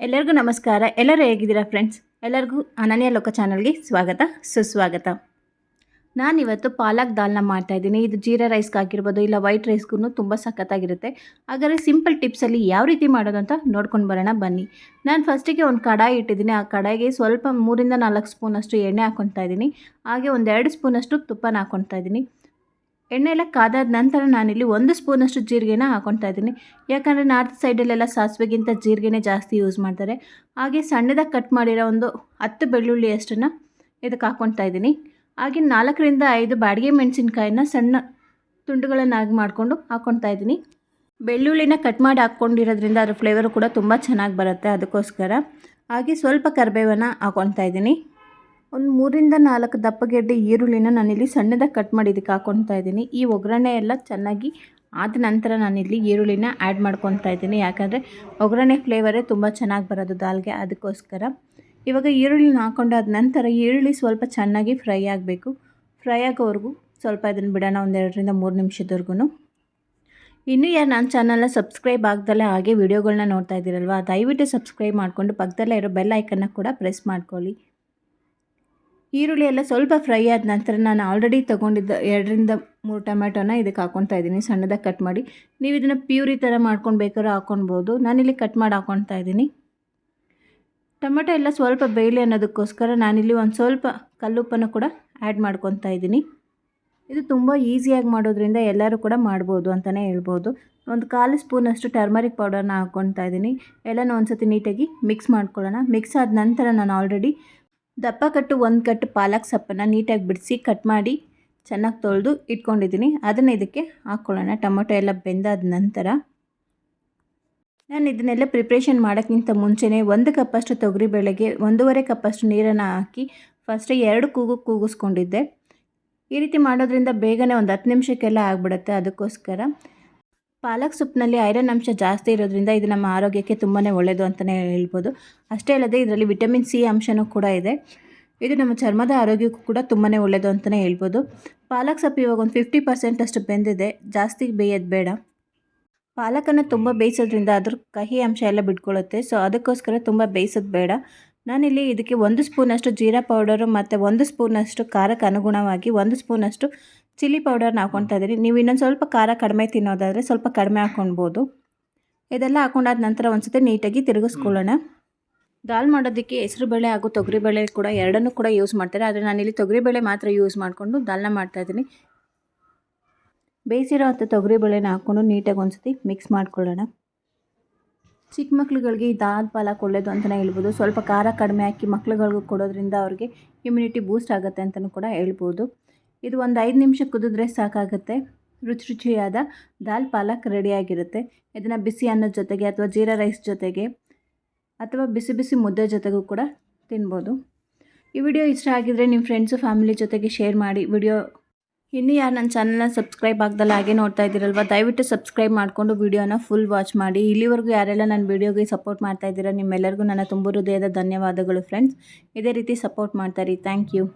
ಎಲ್ಲರಿಗೂ ನಮಸ್ಕಾರ. ಎಲ್ಲರೂ ಹೇಗಿದ್ದೀರಾ ಫ್ರೆಂಡ್ಸ್ ಎಲ್ಲರಿಗೂ ಅನನ್ಯ ಲೋಕ ಚಾನಲ್ಗೆ ಸ್ವಾಗತ. ಸುಸ್ವಾಗತ. ನಾನಿವತ್ತು ಪಾಲಕ್ ದಾಲ್ನ ಮಾಡ್ತಾಯಿದ್ದೀನಿ ಇದು ಜೀರಾ ರೈಸ್ಗೆ ಆಗಿರ್ಬೋದು, ಇಲ್ಲ ವೈಟ್ ರೈಸ್ಗೂ ತುಂಬ ಸಖತ್ತಾಗಿರುತ್ತೆ. ಹಾಗಾದರೆ ಸಿಂಪಲ್ ಟಿಪ್ಸಲ್ಲಿ ಯಾವ ರೀತಿ ಮಾಡೋದು ಅಂತ ನೋಡ್ಕೊಂಡು ಬರೋಣ. ಬನ್ನಿ. ನಾನು ಫಸ್ಟಿಗೆ ಒಂದು ಕಡಾಯಿ ಇಟ್ಟಿದ್ದೀನಿ. ಆ ಕಡಾಯಿಗೆ ಸ್ವಲ್ಪ ಮೂರಿಂದ ನಾಲ್ಕು ಸ್ಪೂನಷ್ಟು ಎಣ್ಣೆ ಹಾಕ್ಕೊತಾ ಇದ್ದೀನಿ. ಹಾಗೆ ಒಂದೆರಡು ಸ್ಪೂನಷ್ಟು ತುಪ್ಪನ ಹಾಕ್ಕೊತಾ ಇದ್ದೀನಿ. ಎಣ್ಣೆ ಎಲ್ಲ ಕಾದಾದ ನಂತರ ನಾನಿಲ್ಲಿ ಒಂದು ಸ್ಪೂನಷ್ಟು ಜೀರಿಗೆನ ಹಾಕೊತಾ ಇದ್ದೀನಿ. ಯಾಕಂದರೆ ನಾರ್ತ್ ಸೈಡಲ್ಲೆಲ್ಲ ಸಾಸಿವೆಗಿಂತ ಜೀರಿಗೆನೇ ಜಾಸ್ತಿ ಯೂಸ್ ಮಾಡ್ತಾರೆ. ಹಾಗೆ ಸಣ್ಣದಾಗಿ ಕಟ್ ಮಾಡಿರೋ ಒಂದು ಹತ್ತು ಬೆಳ್ಳುಳ್ಳಿ ಅಷ್ಟನ್ನು ಇದಕ್ಕೆ ಹಾಕ್ಕೊತಾ ಇದ್ದೀನಿ. ಹಾಗೆ ನಾಲ್ಕರಿಂದ ಐದು ಬಾಡಿಗೆ ಮೆಣಸಿನ್ಕಾಯಿನ ಸಣ್ಣ ತುಂಡುಗಳನ್ನಾಗಿ ಮಾಡಿಕೊಂಡು ಹಾಕ್ಕೊತಾ ಇದ್ದೀನಿ. ಬೆಳ್ಳುಳ್ಳಿನ ಕಟ್ ಮಾಡಿ ಹಾಕ್ಕೊಂಡಿರೋದ್ರಿಂದ ಅದ್ರ ಫ್ಲೇವರು ಕೂಡ ತುಂಬ ಚೆನ್ನಾಗಿ ಬರುತ್ತೆ ಅದಕ್ಕೋಸ್ಕರ. ಹಾಗೆ ಸ್ವಲ್ಪ ಕರಿಬೇವನ್ನು ಹಾಕ್ಕೊತಾ ಇದ್ದೀನಿ. ಒಂದು ಮೂರಿಂದ ನಾಲ್ಕು ದಪ್ಪಗೆಡ್ಡೆ ಈರುಳ್ಳಿನ ನಾನಿಲ್ಲಿ ಸಣ್ಣದಾಗಿ ಕಟ್ ಮಾಡಿ ಇದಕ್ಕೆ ಹಾಕ್ಕೊತಾ ಇದ್ದೀನಿ. ಈ ಒಗ್ಗರಣೆ ಎಲ್ಲ ಚೆನ್ನಾಗಿ ಆದ ನಂತರ ನಾನಿಲ್ಲಿ ಈರುಳ್ಳಿನ ಆ್ಯಡ್ ಮಾಡ್ಕೊತಾ ಇದ್ದೀನಿ. ಯಾಕಂದರೆ ಒಗ್ಗರಣೆ ಫ್ಲೇವರೇ ತುಂಬ ಚೆನ್ನಾಗಿ ಬರೋದು ದಾಲ್ಗೆ ಅದಕ್ಕೋಸ್ಕರ ಇವಾಗ ಈರುಳ್ಳಿನ ಹಾಕ್ಕೊಂಡಾದ ನಂತರ ಈರುಳ್ಳಿ ಸ್ವಲ್ಪ ಚೆನ್ನಾಗಿ ಫ್ರೈ ಆಗಬೇಕು. ಫ್ರೈ ಆಗೋವರೆಗೂ ಸ್ವಲ್ಪ ಇದನ್ನು ಬಿಡೋಣ ಒಂದೆರಡರಿಂದ ಮೂರು ನಿಮಿಷದವರೆಗೂ ಇನ್ನೂ ಯಾರು ನನ್ನ ಚಾನಲ್ನ ಸಬ್ಸ್ಕ್ರೈಬ್ ಆಗ್ದಲ್ಲೇ ಹಾಗೆ ವೀಡಿಯೋಗಳನ್ನ ನೋಡ್ತಾ ಇದ್ದೀರಲ್ವ, ದಯವಿಟ್ಟು ಸಬ್ಸ್ಕ್ರೈಬ್ ಮಾಡಿಕೊಂಡು ಪಕ್ಕದಲ್ಲೇ ಇರೋ ಬೆಲ್ ಐಕನ್ನ ಕೂಡ ಪ್ರೆಸ್ ಮಾಡ್ಕೊಳ್ಳಿ. ಈರುಳ್ಳಿ ಎಲ್ಲ ಸ್ವಲ್ಪ ಫ್ರೈ ಆದ ನಂತರ ನಾನು ಆಲ್ರೆಡಿ ತೊಗೊಂಡಿದ್ದ ಎರಡರಿಂದ ಮೂರು ಟೊಮೆಟೊನ ಇದಕ್ಕೆ ಹಾಕ್ಕೊತಾ ಇದ್ದೀನಿ. ಸಣ್ಣದಾಗಿ ಕಟ್ ಮಾಡಿ. ನೀವು ಇದನ್ನು ಪ್ಯೂರಿ ಥರ ಮಾಡ್ಕೊಂಡು ಬೇಕಾದ್ರೂ ಹಾಕ್ಕೊಳ್ಬೋದು ನಾನಿಲ್ಲಿ ಕಟ್ ಮಾಡಿ ಹಾಕ್ಕೊತಾ ಇದ್ದೀನಿ. ಟೊಮೆಟೊ ಎಲ್ಲ ಸ್ವಲ್ಪ ಬೇಯಲಿ ಅನ್ನೋದಕ್ಕೋಸ್ಕರ ನಾನಿಲ್ಲಿ ಒಂದು ಸ್ವಲ್ಪ ಕಲ್ಲುಪ್ಪನ್ನು ಕೂಡ ಆ್ಯಡ್ ಮಾಡ್ಕೊತಾ ಇದ್ದೀನಿ. ಇದು ತುಂಬ ಈಸಿಯಾಗಿ ಮಾಡೋದ್ರಿಂದ ಎಲ್ಲರೂ ಕೂಡ ಮಾಡ್ಬೋದು ಅಂತಲೇ ಹೇಳ್ಬೋದು. ಒಂದು ಕಾಲು ಸ್ಪೂನಷ್ಟು ಟರ್ಮರಿಕ್ ಪೌಡರ್ನ ಹಾಕ್ಕೊತಾ ಇದ್ದೀನಿ. ಎಲ್ಲನೂ ಒಂದು ಸತಿ ನೀಟಾಗಿ ಮಿಕ್ಸ್ ಮಾಡ್ಕೊಳ್ಳೋಣ. ಮಿಕ್ಸ್ ಆದ ನಂತರ ನಾನು ಆಲ್ರೆಡಿ ದಪ್ಪ ಕಟ್ಟು ಒಂದು ಕಟ್ಟು ಪಾಲಕ್ ಸೊಪ್ಪನ್ನು ನೀಟಾಗಿ ಬಿಡಿಸಿ ಕಟ್ ಮಾಡಿ ಚೆನ್ನಾಗಿ ತೊಳೆದು ಇಟ್ಕೊಂಡಿದ್ದೀನಿ. ಅದನ್ನು ಇದಕ್ಕೆ ಹಾಕ್ಕೊಳ್ಳೋಣ ಟೊಮೊಟೊ ಎಲ್ಲ ಬೆಂದಾದ ನಂತರ ನಾನು ಇದನ್ನೆಲ್ಲ ಪ್ರಿಪ್ರೇಷನ್ ಮಾಡೋಕ್ಕಿಂತ ಮುಂಚೆನೇ ಒಂದು ಕಪ್ಪಷ್ಟು ತೊಗರಿಬೇಳೆಗೆ ಒಂದೂವರೆ ಕಪ್ಪಷ್ಟು ನೀರನ್ನು ಹಾಕಿ ಫಸ್ಟೇ ಎರಡು ಕೂಗು ಕೂಗಿಸ್ಕೊಂಡಿದ್ದೆ. ಈ ರೀತಿ ಮಾಡೋದ್ರಿಂದ ಬೇಗನೆ ಒಂದು ಹತ್ತು ನಿಮಿಷಕ್ಕೆಲ್ಲ ಆಗಿಬಿಡುತ್ತೆ. ಅದಕ್ಕೋಸ್ಕರ ಪಾಲಕ್ ಸೊಪ್ಪಿನಲ್ಲಿ ಐರನ್ ಅಂಶ ಜಾಸ್ತಿ ಇರೋದ್ರಿಂದ ಇದು ನಮ್ಮ ಆರೋಗ್ಯಕ್ಕೆ ತುಂಬಾ ಒಳ್ಳೆಯದು ಅಂತಲೇ ಹೇಳ್ಬೋದು. ಅಷ್ಟೇ ಅಲ್ಲದೆ ಇದರಲ್ಲಿ ವಿಟಮಿನ್ ಸಿ ಅಂಶನೂ ಕೂಡ ಇದೆ. ಇದು ನಮ್ಮ ಚರ್ಮದ ಆರೋಗ್ಯಕ್ಕೂ ಕೂಡ ತುಂಬಾ ಒಳ್ಳೆಯದು ಅಂತಲೇ ಹೇಳ್ಬೋದು. ಪಾಲಕ್ ಸೊಪ್ಪು ಇವಾಗ ಒಂದು ಫಿಫ್ಟಿ ಪರ್ಸೆಂಟ್ ಅಷ್ಟು ಬೆಂದಿದೆ. ಜಾಸ್ತಿ ಬೇಯೋದು ಬೇಡ. ಪಾಲಕನ್ನು ತುಂಬ ಬೇಯಿಸೋದ್ರಿಂದ ಅದ್ರ ಕಹಿ ಅಂಶ ಎಲ್ಲ ಬಿಟ್ಕೊಳ್ಳುತ್ತೆ. ಸೊ ಅದಕ್ಕೋಸ್ಕರ ತುಂಬ ಬೇಯಿಸೋದು ಬೇಡ. ನಾನಿಲ್ಲಿ ಇದಕ್ಕೆ ಒಂದು ಸ್ಪೂನಷ್ಟು ಜೀರಾ ಪೌಡರು ಮತ್ತು ಒಂದು ಸ್ಪೂನಷ್ಟು ಖಾರಕ್ಕೆ ಅನುಗುಣವಾಗಿ ಒಂದು ಸ್ಪೂನಷ್ಟು ಚಿಲ್ಲಿ ಪೌಡರ್ನ ಹಾಕ್ಕೊತಾ ಇದ್ದೀನಿ ನೀವು ಇನ್ನೊಂದು ಸ್ವಲ್ಪ ಖಾರ ಕಡಿಮೆ ತಿನ್ನೋದಾದರೆ ಸ್ವಲ್ಪ ಕಡಿಮೆ ಹಾಕ್ಕೊಳ್ಬೋದು ಇದೆಲ್ಲ ಹಾಕೊಂಡಾದ ನಂತರ ಒಂದು ಸತಿ ನೀಟಾಗಿ ತಿರುಗಿಸ್ಕೊಳ್ಳೋಣ. ದಾಲ್ ಮಾಡೋದಕ್ಕೆ ಹೆಸರುಬೇಳೆ ಹಾಗೂ ತೊಗರಿಬೇಳೆ ಕೂಡ ಎರಡನ್ನೂ ಕೂಡ ಯೂಸ್ ಮಾಡ್ತಾರೆ. ಆದರೆ ನಾನಿಲ್ಲಿ ತೊಗರಿಬೇಳೆ ಮಾತ್ರ ಯೂಸ್ ಮಾಡಿಕೊಂಡು ದಾಲ್ನ ಮಾಡ್ತಾಯಿದ್ದೀನಿ ಬೇಯಿಸಿರೋ ಅಂಥ ತೊಗರಿಬೇಳೆನ ಹಾಕ್ಕೊಂಡು ನೀಟಾಗಿ ಒಂದು ಸತಿ ಮಿಕ್ಸ್ ಮಾಡ್ಕೊಳ್ಳೋಣ. ಚಿಕ್ಕ ಮಕ್ಳುಗಳಿಗೆ ಈ ದಾಲ್ ಪಾಲಕ್ ಒಳ್ಳೆಯದು ಅಂತಲೇ ಹೇಳ್ಬೋದು. ಸ್ವಲ್ಪ ಖಾರ ಕಡಿಮೆ ಹಾಕಿ ಮಕ್ಳುಗಳಿಗೂ ಕೊಡೋದ್ರಿಂದ ಅವ್ರಿಗೆ ಇಮ್ಯುನಿಟಿ ಬೂಸ್ಟ್ ಆಗುತ್ತೆ ಅಂತಲೂ ಕೂಡ ಹೇಳ್ಬೋದು. ಇದು ಒಂದು ಐದು ನಿಮಿಷ ಕುದಿದ್ರೆ ಸಾಕಾಗುತ್ತೆ. ರುಚಿ ರುಚಿಯಾದ ದಾಲ್ ಪಾಲಕ್ ರೆಡಿಯಾಗಿರುತ್ತೆ ಇದನ್ನು ಬಿಸಿ ಅನ್ನದ ಜೊತೆಗೆ ಅಥವಾ ಜೀರಾ ರೈಸ್ ಜೊತೆಗೆ ಅಥವಾ ಬಿಸಿ ಬಿಸಿ ಮುದ್ದೆ ಜೊತೆಗೂ ಕೂಡ ತಿನ್ಬೋದು. ಈ ವಿಡಿಯೋ ಇಷ್ಟ ಆಗಿದ್ದರೆ ನಿಮ್ಮ ಫ್ರೆಂಡ್ಸು ಫ್ಯಾಮಿಲಿ ಜೊತೆಗೆ ಶೇರ್ ಮಾಡಿ. ವಿಡಿಯೋ ಇನ್ನೂ ಯಾರು ನನ್ನ ಚಾನಲ್ನ ಸಬ್ಸ್ಕ್ರೈಬ್ ಆಗ್ದಲ್ಲ ಹಾಗೆ ನೋಡ್ತಾ ಇದ್ದೀರಲ್ವ, ದಯವಿಟ್ಟು ಸಬ್ಸ್ಕ್ರೈಬ್ ಮಾಡಿಕೊಂಡು ವಿಡಿಯೋನ ಫುಲ್ ವಾಚ್ ಮಾಡಿ. ಇಲ್ಲಿವರೆಗೂ ಯಾರೆಲ್ಲ ನನ್ನ ವಿಡಿಯೋಗೆ ಸಪೋರ್ಟ್ ಮಾಡ್ತಾ ಇದ್ದೀರಾ, ನಿಮ್ಮೆಲ್ಲರಿಗೂ ನನ್ನ ತುಂಬ ಹೃದಯದ ಧನ್ಯವಾದಗಳು ಫ್ರೆಂಡ್ಸ್ ಇದೇ ರೀತಿ ಸಪೋರ್ಟ್ ಮಾಡ್ತಾರೆ ಥ್ಯಾಂಕ್ ಯು